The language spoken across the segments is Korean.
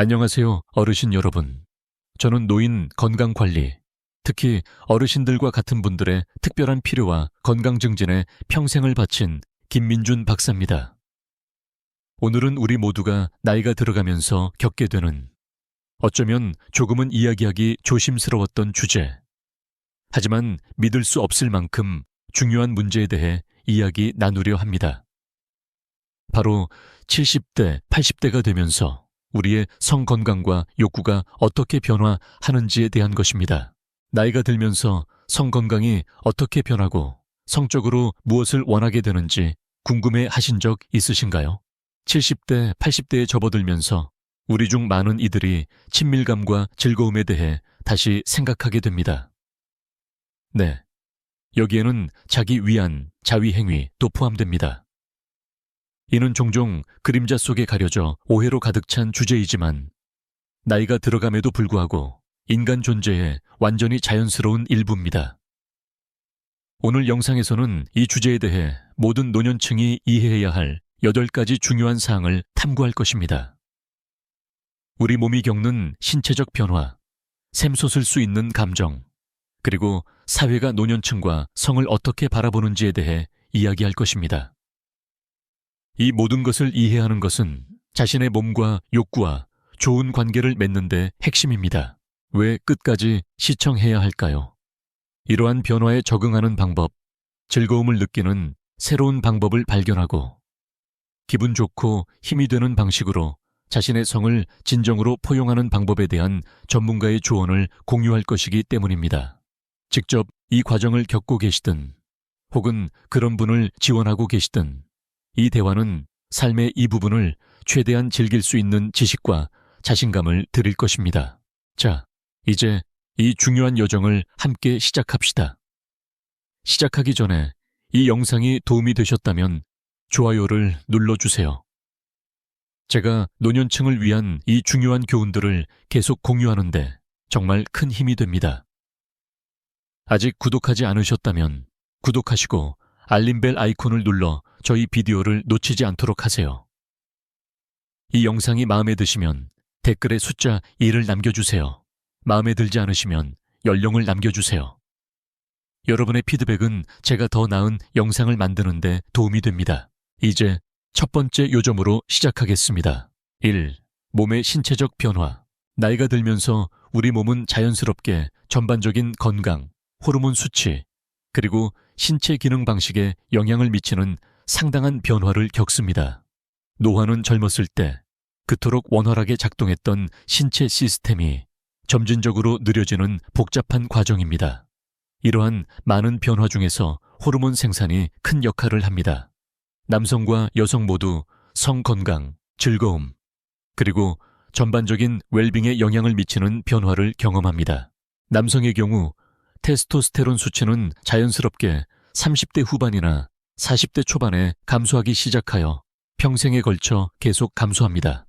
안녕하세요, 어르신 여러분. 저는 노인 건강관리, 특히 어르신들과 같은 분들의 특별한 필요와 건강 증진에 평생을 바친 김민준 박사입니다. 오늘은 우리 모두가 나이가 들어가면서 겪게 되는 어쩌면 조금은 이야기하기 조심스러웠던 주제. 하지만 믿을 수 없을 만큼 중요한 문제에 대해 이야기 나누려 합니다. 바로 70대, 80대가 되면서 우리의 성 건강과 욕구가 어떻게 변화하는지에 대한 것입니다. 나이가 들면서 성 건강이 어떻게 변하고 성적으로 무엇을 원하게 되는지 궁금해 하신 적 있으신가요? 70대, 80대에 접어들면서 우리 중 많은 이들이 친밀감과 즐거움에 대해 다시 생각하게 됩니다. 네. 여기에는 자기 위안, 자위 행위 도 포함됩니다. 이는 종종 그림자 속에 가려져 오해로 가득 찬 주제이지만 나이가 들어감에도 불구하고 인간 존재의 완전히 자연스러운 일부입니다. 오늘 영상에서는 이 주제에 대해 모든 노년층이 이해해야 할 8가지 중요한 사항을 탐구할 것입니다. 우리 몸이 겪는 신체적 변화, 샘솟을 수 있는 감정, 그리고 사회가 노년층과 성을 어떻게 바라보는지에 대해 이야기할 것입니다. 이 모든 것을 이해하는 것은 자신의 몸과 욕구와 좋은 관계를 맺는데 핵심입니다. 왜 끝까지 시청해야 할까요? 이러한 변화에 적응하는 방법, 즐거움을 느끼는 새로운 방법을 발견하고 기분 좋고 힘이 되는 방식으로 자신의 성을 진정으로 포용하는 방법에 대한 전문가의 조언을 공유할 것이기 때문입니다. 직접 이 과정을 겪고 계시든 혹은 그런 분을 지원하고 계시든 이 대화는 삶의 이 부분을 최대한 즐길 수 있는 지식과 자신감을 드릴 것입니다. 자, 이제 이 중요한 여정을 함께 시작합시다. 시작하기 전에 이 영상이 도움이 되셨다면 좋아요를 눌러주세요. 제가 노년층을 위한 이 중요한 교훈들을 계속 공유하는데 정말 큰 힘이 됩니다. 아직 구독하지 않으셨다면 구독하시고 알림벨 아이콘을 눌러 저희 비디오를 놓치지 않도록 하세요. 이 영상이 마음에 드시면 댓글에 숫자 1을 남겨주세요. 마음에 들지 않으시면 연령을 남겨주세요. 여러분의 피드백은 제가 더 나은 영상을 만드는데 도움이 됩니다. 이제 첫 번째 요점으로 시작하겠습니다. 1. 몸의 신체적 변화. 나이가 들면서 우리 몸은 자연스럽게 전반적인 건강, 호르몬 수치, 그리고 신체 기능 방식에 영향을 미치는 상당한 변화를 겪습니다. 노화는 젊었을 때 그토록 원활하게 작동했던 신체 시스템이 점진적으로 느려지는 복잡한 과정입니다. 이러한 많은 변화 중에서 호르몬 생산이 큰 역할을 합니다. 남성과 여성 모두 성 건강, 즐거움, 그리고 전반적인 웰빙에 영향을 미치는 변화를 경험합니다. 남성의 경우 테스토스테론 수치는 자연스럽게 30대 후반이나 40대 초반에 감소하기 시작하여 평생에 걸쳐 계속 감소합니다.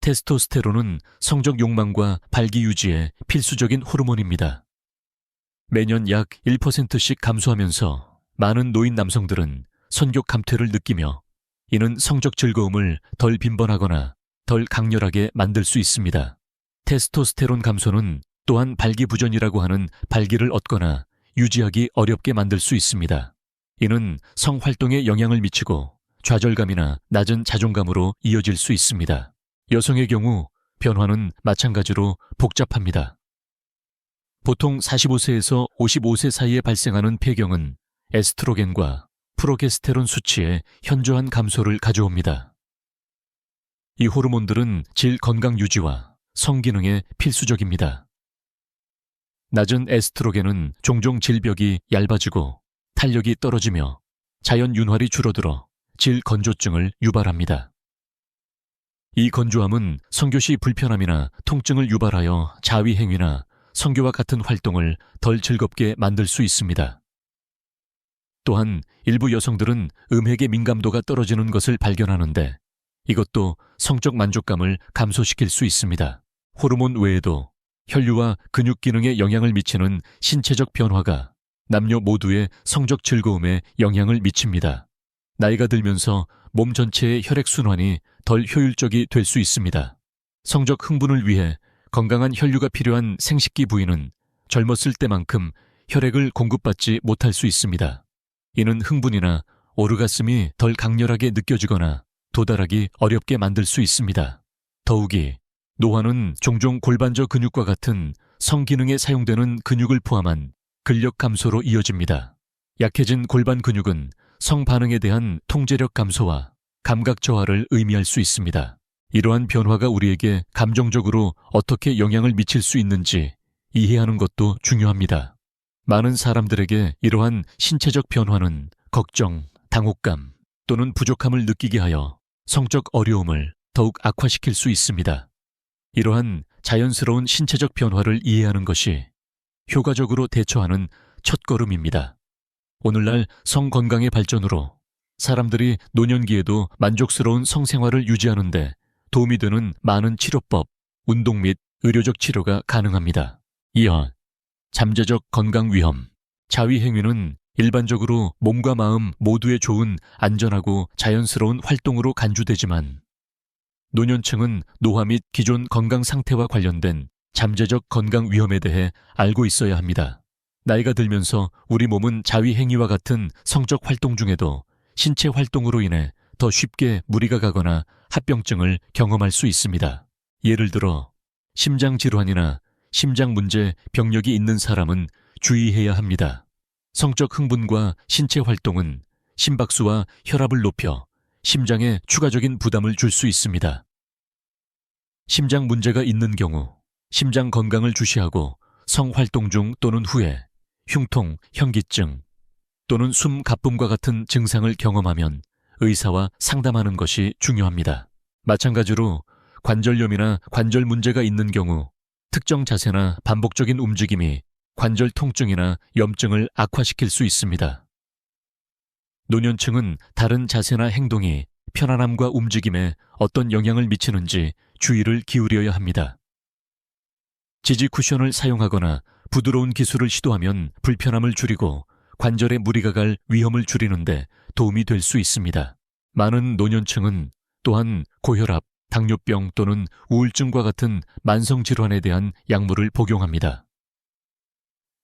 테스토스테론은 성적 욕망과 발기 유지에 필수적인 호르몬입니다. 매년 약 1%씩 감소하면서 많은 노인 남성들은 선격 감퇴를 느끼며 이는 성적 즐거움을 덜 빈번하거나 덜 강렬하게 만들 수 있습니다. 테스토스테론 감소는 또한 발기부전이라고 하는 발기를 얻거나 유지하기 어렵게 만들 수 있습니다. 이는 성활동에 영향을 미치고 좌절감이나 낮은 자존감으로 이어질 수 있습니다. 여성의 경우 변화는 마찬가지로 복잡합니다. 보통 45세에서 55세 사이에 발생하는 폐경은 에스트로겐과 프로게스테론 수치의 현저한 감소를 가져옵니다. 이 호르몬들은 질 건강 유지와 성기능에 필수적입니다. 낮은 에스트로겐은 종종 질벽이 얇아지고 탄력이 떨어지며 자연 윤활이 줄어들어 질 건조증을 유발합니다. 이 건조함은 성교 시 불편함이나 통증을 유발하여 자위 행위나 성교와 같은 활동을 덜 즐겁게 만들 수 있습니다. 또한 일부 여성들은 음핵의 민감도가 떨어지는 것을 발견하는데 이것도 성적 만족감을 감소시킬 수 있습니다. 호르몬 외에도 혈류와 근육 기능에 영향을 미치는 신체적 변화가 남녀 모두의 성적 즐거움에 영향을 미칩니다. 나이가 들면서 몸 전체의 혈액순환이 덜 효율적이 될 수 있습니다. 성적 흥분을 위해 건강한 혈류가 필요한 생식기 부위는 젊었을 때만큼 혈액을 공급받지 못할 수 있습니다. 이는 흥분이나 오르가슴이 덜 강렬하게 느껴지거나 도달하기 어렵게 만들 수 있습니다. 더욱이 노화는 종종 골반저 근육과 같은 성기능에 사용되는 근육을 포함한 근력 감소로 이어집니다. 약해진 골반 근육은 성 반응에 대한 통제력 감소와 감각 저하를 의미할 수 있습니다. 이러한 변화가 우리에게 감정적으로 어떻게 영향을 미칠 수 있는지 이해하는 것도 중요합니다. 많은 사람들에게 이러한 신체적 변화는 걱정, 당혹감 또는 부족함을 느끼게 하여 성적 어려움을 더욱 악화시킬 수 있습니다. 이러한 자연스러운 신체적 변화를 이해하는 것이 효과적으로 대처하는 첫걸음입니다. 오늘날 성 건강의 발전으로 사람들이 노년기에도 만족스러운 성생활을 유지하는데 도움이 되는 많은 치료법, 운동 및 의료적 치료가 가능합니다. 이어 잠재적 건강 위험, 자위 행위는 일반적으로 몸과 마음 모두에 좋은 안전하고 자연스러운 활동으로 간주되지만 노년층은 노화 및 기존 건강 상태와 관련된 잠재적 건강 위험에 대해 알고 있어야 합니다. 나이가 들면서 우리 몸은 자위 행위와 같은 성적 활동 중에도 신체 활동으로 인해 더 쉽게 무리가 가거나 합병증을 경험할 수 있습니다. 예를 들어 심장 질환이나 심장 문제 병력이 있는 사람은 주의해야 합니다. 성적 흥분과 신체 활동은 심박수와 혈압을 높여 심장에 추가적인 부담을 줄 수 있습니다. 심장 문제가 있는 경우 심장 건강을 주시하고 성활동 중 또는 후에 흉통, 현기증 또는 숨 가쁨과 같은 증상을 경험하면 의사와 상담하는 것이 중요합니다. 마찬가지로 관절염이나 관절 문제가 있는 경우 특정 자세나 반복적인 움직임이 관절 통증이나 염증을 악화시킬 수 있습니다. 노년층은 다른 자세나 행동이 편안함과 움직임에 어떤 영향을 미치는지 주의를 기울여야 합니다. 지지 쿠션을 사용하거나 부드러운 기술을 시도하면 불편함을 줄이고 관절에 무리가 갈 위험을 줄이는데 도움이 될 수 있습니다. 많은 노년층은 또한 고혈압, 당뇨병 또는 우울증과 같은 만성 질환에 대한 약물을 복용합니다.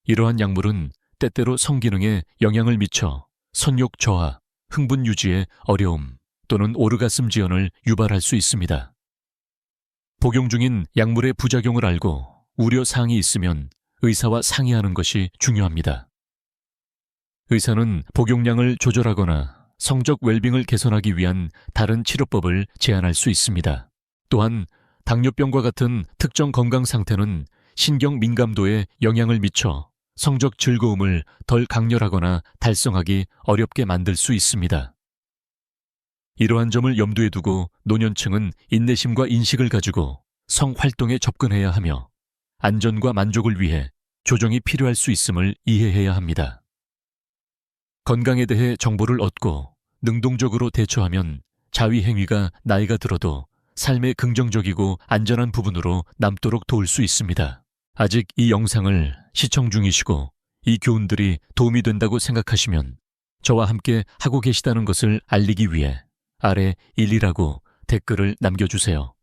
이러한 약물은 때때로 성기능에 영향을 미쳐 선욕 저하, 흥분 유지에 어려움 또는 오르가슴 지연을 유발할 수 있습니다. 복용 중인 약물의 부작용을 알고 우려 사항이 있으면 의사와 상의하는 것이 중요합니다. 의사는 복용량을 조절하거나 성적 웰빙을 개선하기 위한 다른 치료법을 제안할 수 있습니다. 또한 당뇨병과 같은 특정 건강 상태는 신경 민감도에 영향을 미쳐 성적 즐거움을 덜 강렬하거나 달성하기 어렵게 만들 수 있습니다. 이러한 점을 염두에 두고 노년층은 인내심과 인식을 가지고 성 활동에 접근해야 하며 안전과 만족을 위해 조정이 필요할 수 있음을 이해해야 합니다. 건강에 대해 정보를 얻고 능동적으로 대처하면 자위 행위가 나이가 들어도 삶의 긍정적이고 안전한 부분으로 남도록 도울 수 있습니다. 아직 이 영상을 시청 중이시고 이 교훈들이 도움이 된다고 생각하시면 저와 함께 하고 계시다는 것을 알리기 위해 아래 1이라고 댓글을 남겨주세요.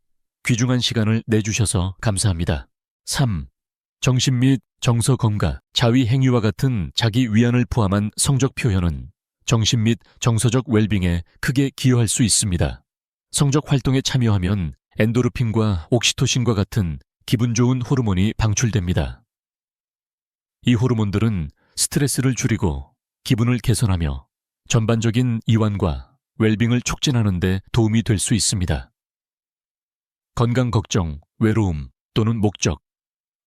귀중한 시간을 내주셔서 감사합니다. 3. 정신 및 정서 건강, 자위 행위와 같은 자기 위안을 포함한 성적 표현은 정신 및 정서적 웰빙에 크게 기여할 수 있습니다. 성적 활동에 참여하면 엔도르핀과 옥시토신과 같은 기분 좋은 호르몬이 방출됩니다. 이 호르몬들은 스트레스를 줄이고 기분을 개선하며 전반적인 이완과 웰빙을 촉진하는 데 도움이 될 수 있습니다. 건강 걱정, 외로움 또는 목적,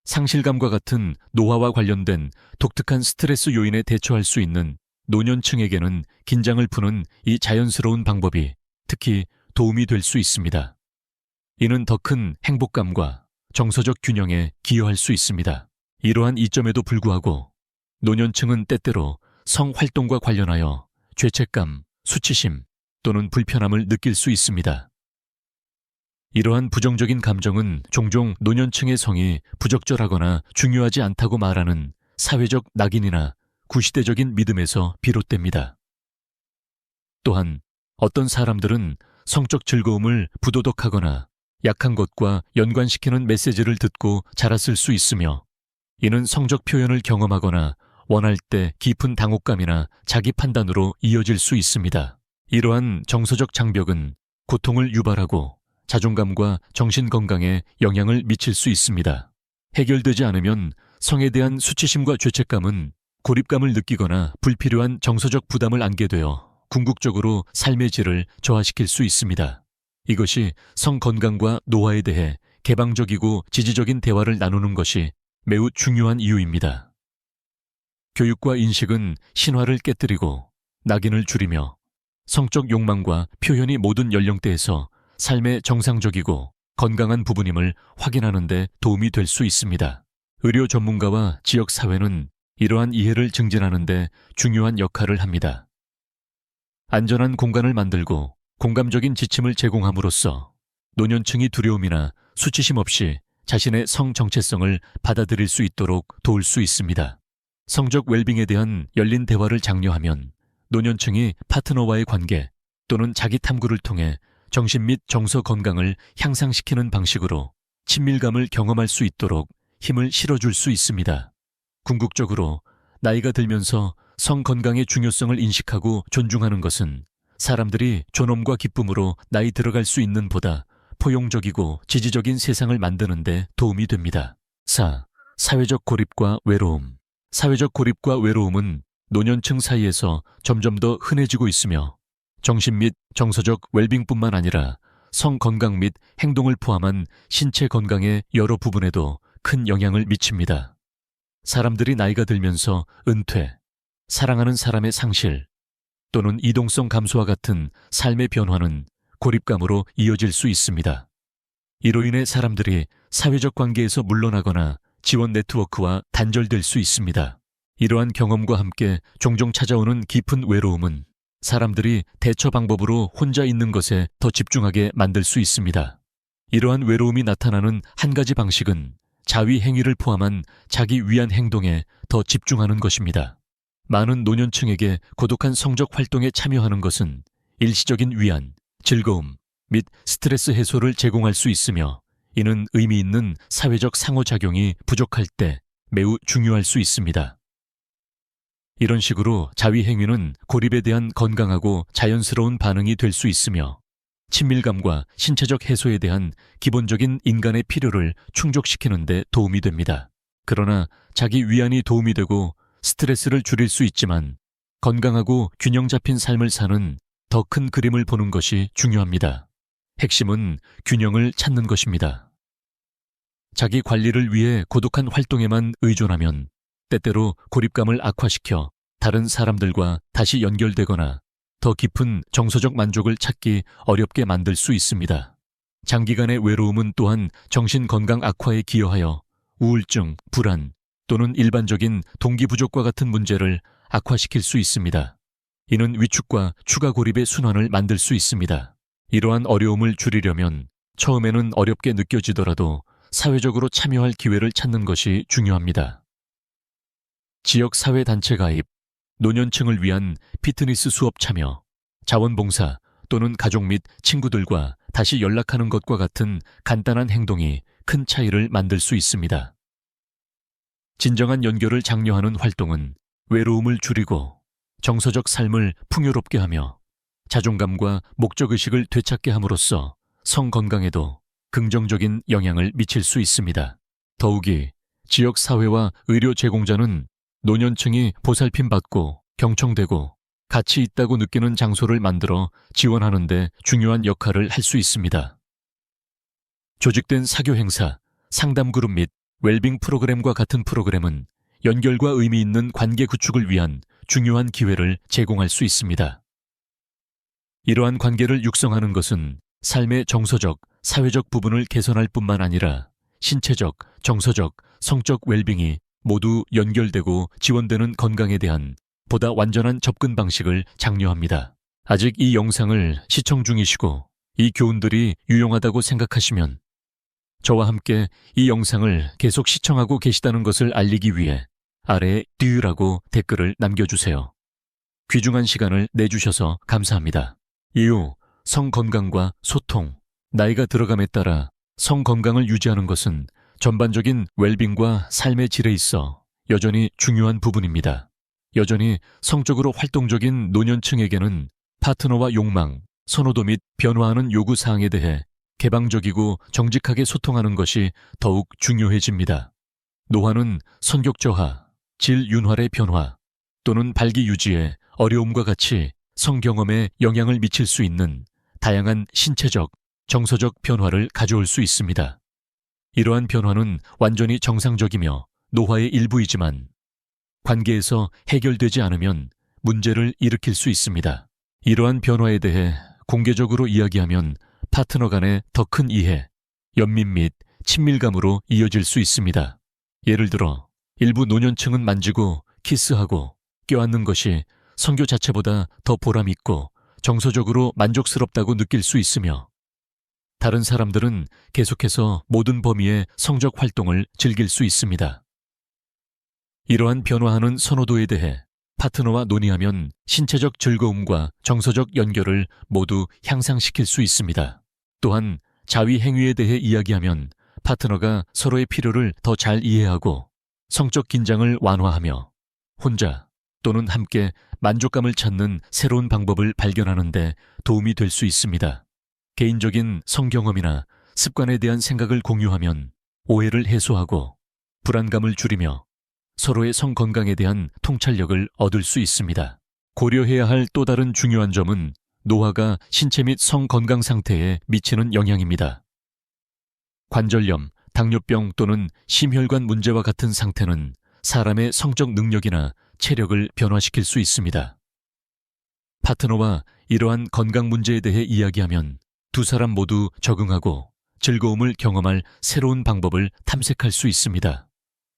상실감과 같은 노화와 관련된 독특한 스트레스 요인에 대처할 수 있는 노년층에게는 긴장을 푸는 이 자연스러운 방법이 특히 도움이 될 수 있습니다. 이는 더 큰 행복감과 정서적 균형에 기여할 수 있습니다. 이러한 이점에도 불구하고 노년층은 때때로 성활동과 관련하여 죄책감, 수치심 또는 불편함을 느낄 수 있습니다. 이러한 부정적인 감정은 종종 노년층의 성이 부적절하거나 중요하지 않다고 말하는 사회적 낙인이나 구시대적인 믿음에서 비롯됩니다. 또한 어떤 사람들은 성적 즐거움을 부도덕하거나 약한 것과 연관시키는 메시지를 듣고 자랐을 수 있으며 이는 성적 표현을 경험하거나 원할 때 깊은 당혹감이나 자기 판단으로 이어질 수 있습니다. 이러한 정서적 장벽은 고통을 유발하고 자존감과 정신 건강에 영향을 미칠 수 있습니다. 해결되지 않으면 성에 대한 수치심과 죄책감은 고립감을 느끼거나 불필요한 정서적 부담을 안게 되어 궁극적으로 삶의 질을 저하시킬 수 있습니다. 이것이 성 건강과 노화에 대해 개방적이고 지지적인 대화를 나누는 것이 매우 중요한 이유입니다. 교육과 인식은 신화를 깨뜨리고 낙인을 줄이며 성적 욕망과 표현이 모든 연령대에서 삶의 정상적이고 건강한 부분임을 확인하는 데 도움이 될 수 있습니다. 의료 전문가와 지역 사회는 이러한 이해를 증진하는 데 중요한 역할을 합니다. 안전한 공간을 만들고 공감적인 지침을 제공함으로써 노년층이 두려움이나 수치심 없이 자신의 성 정체성을 받아들일 수 있도록 도울 수 있습니다. 성적 웰빙에 대한 열린 대화를 장려하면 노년층이 파트너와의 관계 또는 자기 탐구를 통해 정신 및 정서 건강을 향상시키는 방식으로 친밀감을 경험할 수 있도록 힘을 실어줄 수 있습니다. 궁극적으로 나이가 들면서 성 건강의 중요성을 인식하고 존중하는 것은 사람들이 존엄과 기쁨으로 나이 들어갈 수 있는 보다 포용적이고 지지적인 세상을 만드는데 도움이 됩니다. 4. 사회적 고립과 외로움. 사회적 고립과 외로움은 노년층 사이에서 점점 더 흔해지고 있으며 정신 및 정서적 웰빙뿐만 아니라 성 건강 및 행동을 포함한 신체 건강의 여러 부분에도 큰 영향을 미칩니다. 사람들이 나이가 들면서 은퇴, 사랑하는 사람의 상실, 또는 이동성 감소와 같은 삶의 변화는 고립감으로 이어질 수 있습니다. 이로 인해 사람들이 사회적 관계에서 물러나거나 지원 네트워크와 단절될 수 있습니다. 이러한 경험과 함께 종종 찾아오는 깊은 외로움은 사람들이 대처 방법으로 혼자 있는 것에 더 집중하게 만들 수 있습니다. 이러한 외로움이 나타나는 한 가지 방식은 자위 행위를 포함한 자기 위한 행동에 더 집중하는 것입니다. 많은 노년층에게 고독한 성적 활동에 참여하는 것은 일시적인 위안, 즐거움 및 스트레스 해소를 제공할 수 있으며 이는 의미 있는 사회적 상호작용이 부족할 때 매우 중요할 수 있습니다. 이런 식으로 자위 행위는 고립에 대한 건강하고 자연스러운 반응이 될 수 있으며 친밀감과 신체적 해소에 대한 기본적인 인간의 필요를 충족시키는 데 도움이 됩니다. 그러나 자기 위안이 도움이 되고 스트레스를 줄일 수 있지만 건강하고 균형 잡힌 삶을 사는 더 큰 그림을 보는 것이 중요합니다. 핵심은 균형을 찾는 것입니다. 자기 관리를 위해 고독한 활동에만 의존하면 때때로 고립감을 악화시켜 다른 사람들과 다시 연결되거나 더 깊은 정서적 만족을 찾기 어렵게 만들 수 있습니다. 장기간의 외로움은 또한 정신 건강 악화에 기여하여 우울증, 불안, 또는 일반적인 동기 부족과 같은 문제를 악화시킬 수 있습니다. 이는 위축과 추가 고립의 순환을 만들 수 있습니다. 이러한 어려움을 줄이려면 처음에는 어렵게 느껴지더라도 사회적으로 참여할 기회를 찾는 것이 중요합니다. 지역 사회 단체 가입, 노년층을 위한 피트니스 수업 참여, 자원봉사 또는 가족 및 친구들과 다시 연락하는 것과 같은 간단한 행동이 큰 차이를 만들 수 있습니다. 진정한 연결을 장려하는 활동은 외로움을 줄이고 정서적 삶을 풍요롭게 하며 자존감과 목적의식을 되찾게 함으로써 성 건강에도 긍정적인 영향을 미칠 수 있습니다. 더욱이 지역 사회와 의료 제공자는 노년층이 보살핌 받고 경청되고 가치 있다고 느끼는 장소를 만들어 지원하는데 중요한 역할을 할 수 있습니다. 조직된 사교 행사, 상담 그룹 및 웰빙 프로그램과 같은 프로그램은 연결과 의미 있는 관계 구축을 위한 중요한 기회를 제공할 수 있습니다. 이러한 관계를 육성하는 것은 삶의 정서적, 사회적 부분을 개선할 뿐만 아니라 신체적, 정서적, 성적 웰빙이 모두 연결되고 지원되는 건강에 대한 보다 완전한 접근 방식을 장려합니다. 아직 이 영상을 시청 중이시고 이 교훈들이 유용하다고 생각하시면 저와 함께 이 영상을 계속 시청하고 계시다는 것을 알리기 위해 아래에 듀라고 댓글을 남겨주세요. 귀중한 시간을 내주셔서 감사합니다. 이후 성 건강과 소통, 나이가 들어감에 따라 성 건강을 유지하는 것은 전반적인 웰빙과 삶의 질에 있어 여전히 중요한 부분입니다. 여전히 성적으로 활동적인 노년층에게는 파트너와 욕망, 선호도 및 변화하는 요구 사항에 대해 개방적이고 정직하게 소통하는 것이 더욱 중요해집니다. 노화는 성격 저하, 질 윤활의 변화 또는 발기 유지에 어려움과 같이 성경험에 영향을 미칠 수 있는 다양한 신체적, 정서적 변화를 가져올 수 있습니다. 이러한 변화는 완전히 정상적이며 노화의 일부이지만 관계에서 해결되지 않으면 문제를 일으킬 수 있습니다. 이러한 변화에 대해 공개적으로 이야기하면 파트너 간의 더 큰 이해, 연민 및 친밀감으로 이어질 수 있습니다. 예를 들어 일부 노년층은 만지고 키스하고 껴안는 것이 성교 자체보다 더 보람 있고 정서적으로 만족스럽다고 느낄 수 있으며 다른 사람들은 계속해서 모든 범위의 성적 활동을 즐길 수 있습니다. 이러한 변화하는 선호도에 대해 파트너와 논의하면 신체적 즐거움과 정서적 연결을 모두 향상시킬 수 있습니다. 또한 자위 행위에 대해 이야기하면 파트너가 서로의 필요를 더 잘 이해하고 성적 긴장을 완화하며 혼자 또는 함께 만족감을 찾는 새로운 방법을 발견하는 데 도움이 될 수 있습니다. 개인적인 성경험이나 습관에 대한 생각을 공유하면 오해를 해소하고 불안감을 줄이며 서로의 성 건강에 대한 통찰력을 얻을 수 있습니다. 고려해야 할 또 다른 중요한 점은 노화가 신체 및 성 건강 상태에 미치는 영향입니다. 관절염, 당뇨병 또는 심혈관 문제와 같은 상태는 사람의 성적 능력이나 체력을 변화시킬 수 있습니다. 파트너와 이러한 건강 문제에 대해 이야기하면 두 사람 모두 적응하고 즐거움을 경험할 새로운 방법을 탐색할 수 있습니다.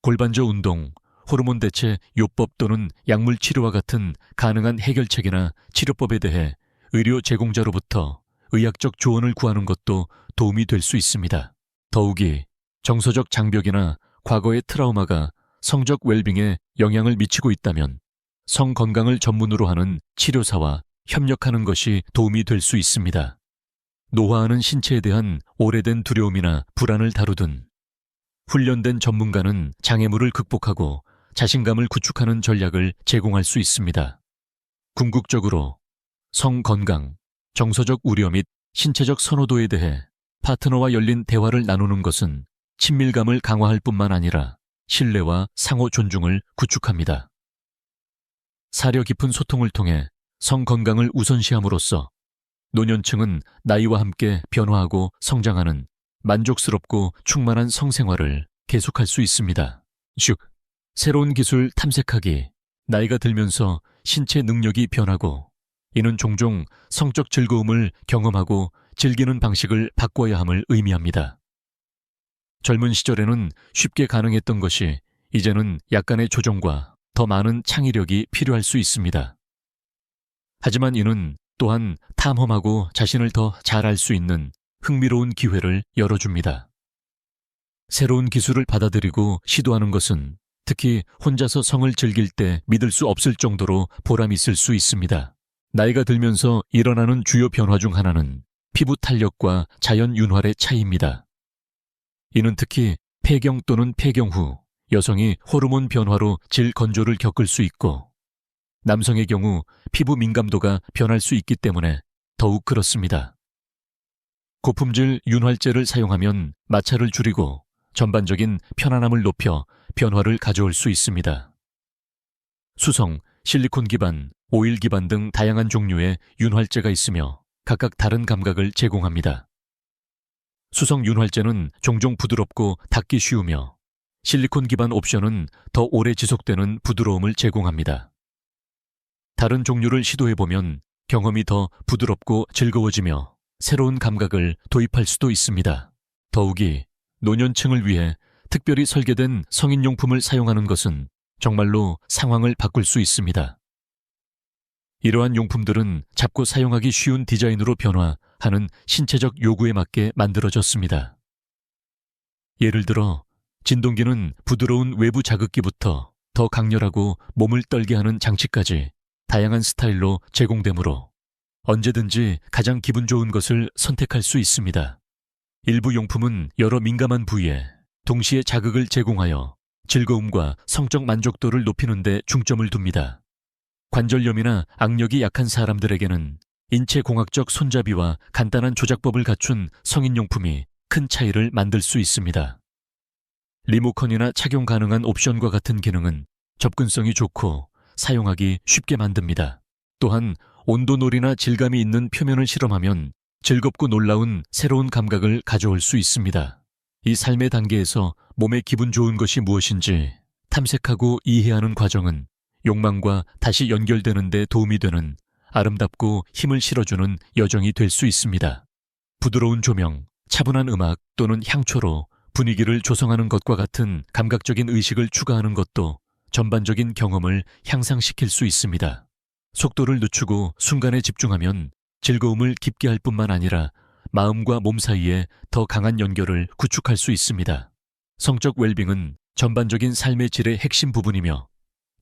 골반저 운동, 호르몬 대체 요법 또는 약물 치료와 같은 가능한 해결책이나 치료법에 대해 의료 제공자로부터 의학적 조언을 구하는 것도 도움이 될 수 있습니다. 더욱이 정서적 장벽이나 과거의 트라우마가 성적 웰빙에 영향을 미치고 있다면 성 건강을 전문으로 하는 치료사와 협력하는 것이 도움이 될 수 있습니다. 노화하는 신체에 대한 오래된 두려움이나 불안을 다루든 훈련된 전문가는 장애물을 극복하고 자신감을 구축하는 전략을 제공할 수 있습니다. 궁극적으로 성 건강, 정서적 우려 및 신체적 선호도에 대해 파트너와 열린 대화를 나누는 것은 친밀감을 강화할 뿐만 아니라 신뢰와 상호 존중을 구축합니다. 사려 깊은 소통을 통해 성 건강을 우선시함으로써 노년층은 나이와 함께 변화하고 성장하는 만족스럽고 충만한 성생활을 계속할 수 있습니다. 즉, 새로운 기술 탐색하기, 나이가 들면서 신체 능력이 변하고 이는 종종 성적 즐거움을 경험하고 즐기는 방식을 바꿔야 함을 의미합니다. 젊은 시절에는 쉽게 가능했던 것이 이제는 약간의 조정과 더 많은 창의력이 필요할 수 있습니다. 하지만 이는 또한 탐험하고 자신을 더 잘 알 수 있는 흥미로운 기회를 열어줍니다. 새로운 기술을 받아들이고 시도하는 것은 특히 혼자서 성을 즐길 때 믿을 수 없을 정도로 보람 있을 수 있습니다. 나이가 들면서 일어나는 주요 변화 중 하나는 피부 탄력과 자연 윤활의 차이입니다. 이는 특히 폐경 또는 폐경 후 여성이 호르몬 변화로 질 건조를 겪을 수 있고 남성의 경우 피부 민감도가 변할 수 있기 때문에 더욱 그렇습니다. 고품질 윤활제를 사용하면 마찰을 줄이고 전반적인 편안함을 높여 변화를 가져올 수 있습니다. 수성, 실리콘 기반, 오일 기반 등 다양한 종류의 윤활제가 있으며 각각 다른 감각을 제공합니다. 수성 윤활제는 종종 부드럽고 닿기 쉬우며 실리콘 기반 옵션은 더 오래 지속되는 부드러움을 제공합니다. 다른 종류를 시도해보면 경험이 더 부드럽고 즐거워지며 새로운 감각을 도입할 수도 있습니다. 더욱이 노년층을 위해 특별히 설계된 성인용품을 사용하는 것은 정말로 상황을 바꿀 수 있습니다. 이러한 용품들은 잡고 사용하기 쉬운 디자인으로 변화하는 신체적 요구에 맞게 만들어졌습니다. 예를 들어, 진동기는 부드러운 외부 자극기부터 더 강렬하고 몸을 떨게 하는 장치까지 다양한 스타일로 제공되므로 언제든지 가장 기분 좋은 것을 선택할 수 있습니다. 일부 용품은 여러 민감한 부위에 동시에 자극을 제공하여 즐거움과 성적 만족도를 높이는 데 중점을 둡니다. 관절염이나 악력이 약한 사람들에게는 인체 공학적 손잡이와 간단한 조작법을 갖춘 성인용품이 큰 차이를 만들 수 있습니다. 리모컨이나 착용 가능한 옵션과 같은 기능은 접근성이 좋고 사용하기 쉽게 만듭니다. 또한 온도놀이나 질감이 있는 표면을 실험하면 즐겁고 놀라운 새로운 감각을 가져올 수 있습니다. 이 삶의 단계에서 몸에 기분 좋은 것이 무엇인지 탐색하고 이해하는 과정은 욕망과 다시 연결되는 데 도움이 되는 아름답고 힘을 실어주는 여정이 될 수 있습니다. 부드러운 조명, 차분한 음악 또는 향초로 분위기를 조성하는 것과 같은 감각적인 의식을 추가하는 것도 전반적인 경험을 향상시킬 수 있습니다. 속도를 늦추고 순간에 집중하면 즐거움을 깊게 할 뿐만 아니라 마음과 몸 사이에 더 강한 연결을 구축할 수 있습니다. 성적 웰빙은 전반적인 삶의 질의 핵심 부분이며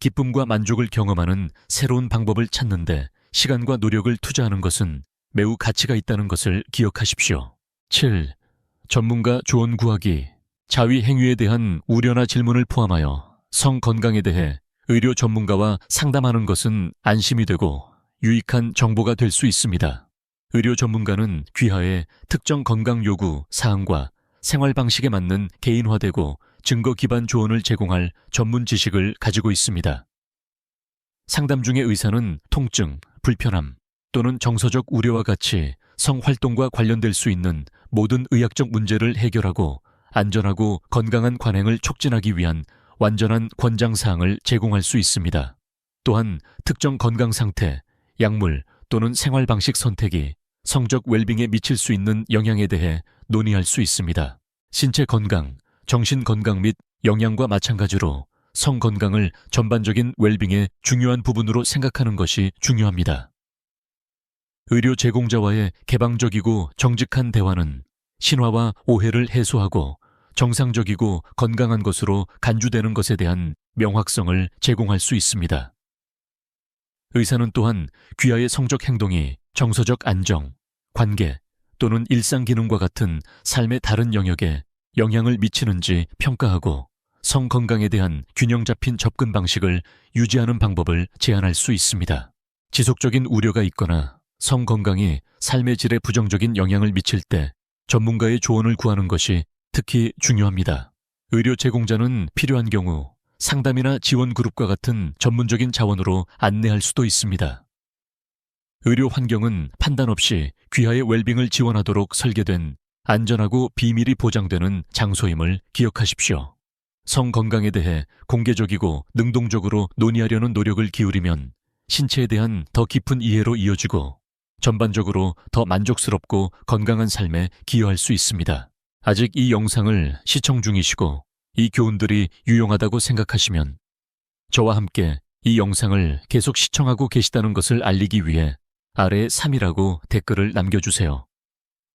기쁨과 만족을 경험하는 새로운 방법을 찾는데 시간과 노력을 투자하는 것은 매우 가치가 있다는 것을 기억하십시오. 7. 전문가 조언 구하기. 자위 행위에 대한 우려나 질문을 포함하여 성 건강에 대해 의료 전문가와 상담하는 것은 안심이 되고 유익한 정보가 될 수 있습니다. 의료 전문가는 귀하의 특정 건강 요구 사항과 생활 방식에 맞는 개인화되고 증거 기반 조언을 제공할 전문 지식을 가지고 있습니다. 상담 중에 의사는 통증, 불편함 또는 정서적 우려와 같이 성활동과 관련될 수 있는 모든 의학적 문제를 해결하고 안전하고 건강한 관행을 촉진하기 위한 완전한 권장사항을 제공할 수 있습니다. 또한 특정 건강 상태, 약물 또는 생활 방식 선택이 성적 웰빙에 미칠 수 있는 영향에 대해 논의할 수 있습니다. 신체 건강, 정신 건강 및 영양과 마찬가지로 성 건강을 전반적인 웰빙의 중요한 부분으로 생각하는 것이 중요합니다. 의료 제공자와의 개방적이고 정직한 대화는 신화와 오해를 해소하고 정상적이고 건강한 것으로 간주되는 것에 대한 명확성을 제공할 수 있습니다. 의사는 또한 귀하의 성적 행동이 정서적 안정, 관계 또는 일상 기능과 같은 삶의 다른 영역에 영향을 미치는지 평가하고 성 건강에 대한 균형 잡힌 접근 방식을 유지하는 방법을 제안할 수 있습니다. 지속적인 우려가 있거나 성 건강이 삶의 질에 부정적인 영향을 미칠 때 전문가의 조언을 구하는 것이 특히 중요합니다. 의료 제공자는 필요한 경우 상담이나 지원 그룹과 같은 전문적인 자원으로 안내할 수도 있습니다. 의료 환경은 판단 없이 귀하의 웰빙을 지원하도록 설계된 안전하고 비밀이 보장되는 장소임을 기억하십시오. 성 건강에 대해 공개적이고 능동적으로 논의하려는 노력을 기울이면 신체에 대한 더 깊은 이해로 이어지고 전반적으로 더 만족스럽고 건강한 삶에 기여할 수 있습니다. 아직 이 영상을 시청 중이시고 이 교훈들이 유용하다고 생각하시면 저와 함께 이 영상을 계속 시청하고 계시다는 것을 알리기 위해 아래 3이라고 댓글을 남겨주세요.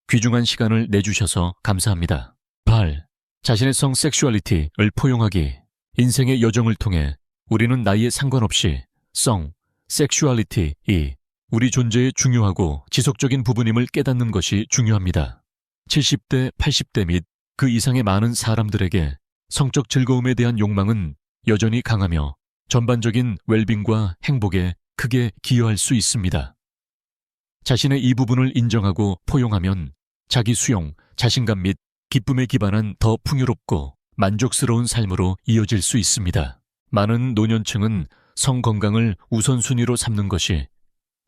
귀중한 시간을 내주셔서 감사합니다. 8. 자신의 성 섹슈얼리티를 포용하기. 인생의 여정을 통해 우리는 나이에 상관없이 성, 섹슈얼리티 이 우리 존재의 중요하고 지속적인 부분임을 깨닫는 것이 중요합니다. 70대, 80대 및 그 이상의 많은 사람들에게 성적 즐거움에 대한 욕망은 여전히 강하며 전반적인 웰빙과 행복에 크게 기여할 수 있습니다. 자신의 이 부분을 인정하고 포용하면 자기 수용, 자신감 및 기쁨에 기반한 더 풍요롭고 만족스러운 삶으로 이어질 수 있습니다. 많은 노년층은 성 건강을 우선순위로 삼는 것이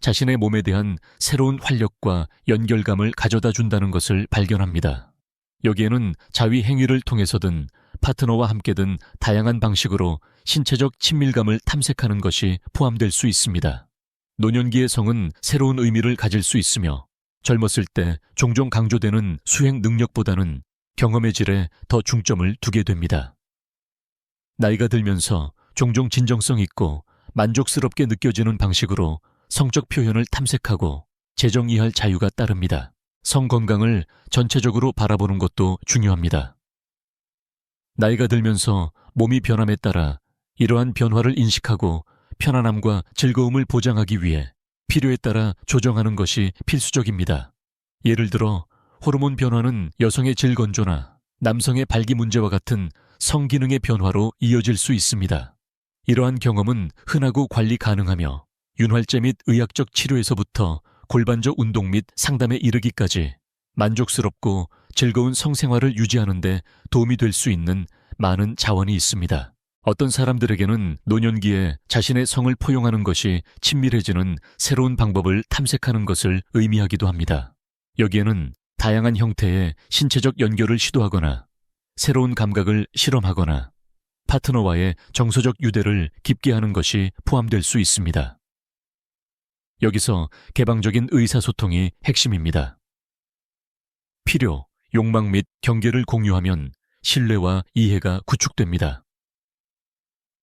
자신의 몸에 대한 새로운 활력과 연결감을 가져다 준다는 것을 발견합니다. 여기에는 자위 행위를 통해서든 파트너와 함께든 다양한 방식으로 신체적 친밀감을 탐색하는 것이 포함될 수 있습니다. 노년기의 성은 새로운 의미를 가질 수 있으며 젊었을 때 종종 강조되는 수행 능력보다는 경험의 질에 더 중점을 두게 됩니다. 나이가 들면서 종종 진정성 있고 만족스럽게 느껴지는 방식으로 성적 표현을 탐색하고 재정의할 자유가 따릅니다. 성 건강을 전체적으로 바라보는 것도 중요합니다. 나이가 들면서 몸이 변함에 따라 이러한 변화를 인식하고 편안함과 즐거움을 보장하기 위해 필요에 따라 조정하는 것이 필수적입니다. 예를 들어 호르몬 변화는 여성의 질 건조나 남성의 발기 문제와 같은 성기능의 변화로 이어질 수 있습니다. 이러한 경험은 흔하고 관리 가능하며 윤활제 및 의학적 치료에서부터 골반적 운동 및 상담에 이르기까지 만족스럽고 즐거운 성생활을 유지하는 데 도움이 될 수 있는 많은 자원이 있습니다. 어떤 사람들에게는 노년기에 자신의 성을 포용하는 것이 친밀해지는 새로운 방법을 탐색하는 것을 의미하기도 합니다. 여기에는 다양한 형태의 신체적 연결을 시도하거나 새로운 감각을 실험하거나 파트너와의 정서적 유대를 깊게 하는 것이 포함될 수 있습니다. 여기서 개방적인 의사소통이 핵심입니다. 필요, 욕망 및 경계를 공유하면 신뢰와 이해가 구축됩니다.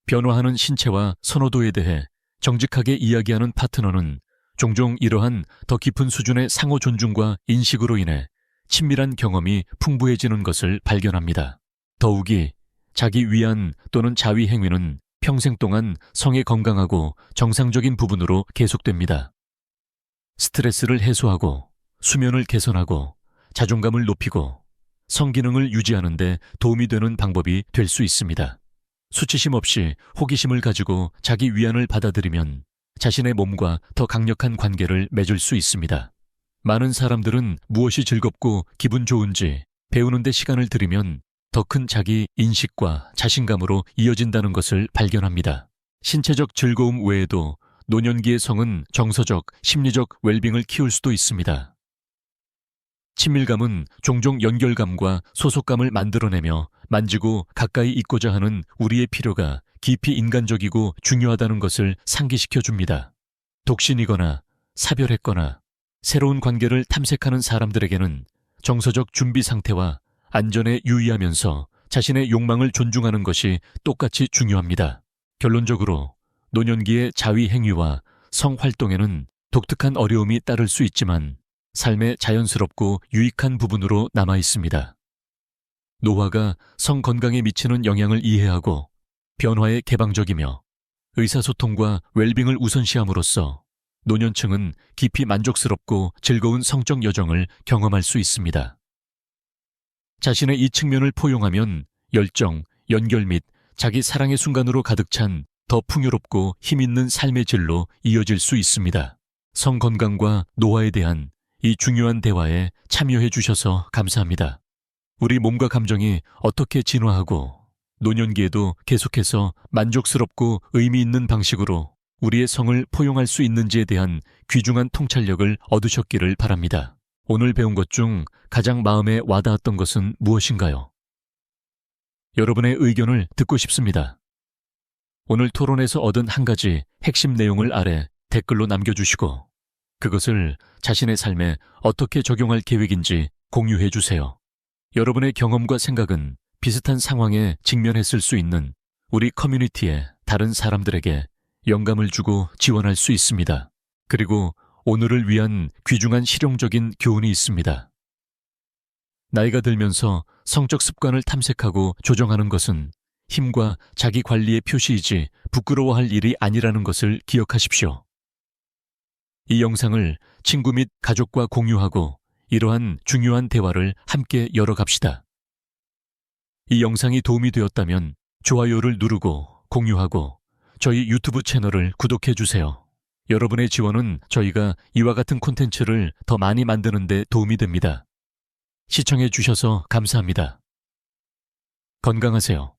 변화하는 신체와 선호도에 대해 정직하게 이야기하는 파트너는 종종 이러한 더 깊은 수준의 상호 존중과 인식으로 인해 친밀한 경험이 풍부해지는 것을 발견합니다. 더욱이 자기 위안 또는 자위 행위는 평생 동안 성에 건강하고 정상적인 부분으로 계속됩니다. 스트레스를 해소하고 수면을 개선하고 자존감을 높이고 성기능을 유지하는데 도움이 되는 방법이 될 수 있습니다. 수치심 없이 호기심을 가지고 자기 위안을 받아들이면 자신의 몸과 더 강력한 관계를 맺을 수 있습니다. 많은 사람들은 무엇이 즐겁고 기분 좋은지 배우는데 시간을 들이면 더 큰 자기 인식과 자신감으로 이어진다는 것을 발견합니다. 신체적 즐거움 외에도 노년기의 성은 정서적, 심리적 웰빙을 키울 수도 있습니다. 친밀감은 종종 연결감과 소속감을 만들어내며 만지고 가까이 있고자 하는 우리의 필요가 깊이 인간적이고 중요하다는 것을 상기시켜 줍니다. 독신이거나 사별했거나 새로운 관계를 탐색하는 사람들에게는 정서적 준비 상태와 안전에 유의하면서 자신의 욕망을 존중하는 것이 똑같이 중요합니다. 결론적으로 노년기의 자위 행위와 성활동에는 독특한 어려움이 따를 수 있지만 삶의 자연스럽고 유익한 부분으로 남아 있습니다. 노화가 성 건강에 미치는 영향을 이해하고 변화에 개방적이며 의사소통과 웰빙을 우선시함으로써 노년층은 깊이 만족스럽고 즐거운 성적 여정을 경험할 수 있습니다. 자신의 이 측면을 포용하면 열정, 연결 및 자기 사랑의 순간으로 가득 찬 더 풍요롭고 힘있는 삶의 질로 이어질 수 있습니다. 성 건강과 노화에 대한 이 중요한 대화에 참여해 주셔서 감사합니다. 우리 몸과 감정이 어떻게 진화하고 노년기에도 계속해서 만족스럽고 의미 있는 방식으로 우리의 성을 포용할 수 있는지에 대한 귀중한 통찰력을 얻으셨기를 바랍니다. 오늘 배운 것 중 가장 마음에 와닿았던 것은 무엇인가요? 여러분의 의견을 듣고 싶습니다. 오늘 토론에서 얻은 한 가지 핵심 내용을 아래 댓글로 남겨주시고 그것을 자신의 삶에 어떻게 적용할 계획인지 공유해 주세요. 여러분의 경험과 생각은 비슷한 상황에 직면했을 수 있는 우리 커뮤니티의 다른 사람들에게 영감을 주고 지원할 수 있습니다. 그리고 오늘을 위한 귀중한 실용적인 교훈이 있습니다. 나이가 들면서 성적 습관을 탐색하고 조정하는 것은 힘과 자기 관리의 표시이지 부끄러워할 일이 아니라는 것을 기억하십시오. 이 영상을 친구 및 가족과 공유하고 이러한 중요한 대화를 함께 열어갑시다. 이 영상이 도움이 되었다면 좋아요를 누르고 공유하고 저희 유튜브 채널을 구독해 주세요. 여러분의 지원은 저희가 이와 같은 콘텐츠를 더 많이 만드는 데 도움이 됩니다. 시청해 주셔서 감사합니다. 건강하세요.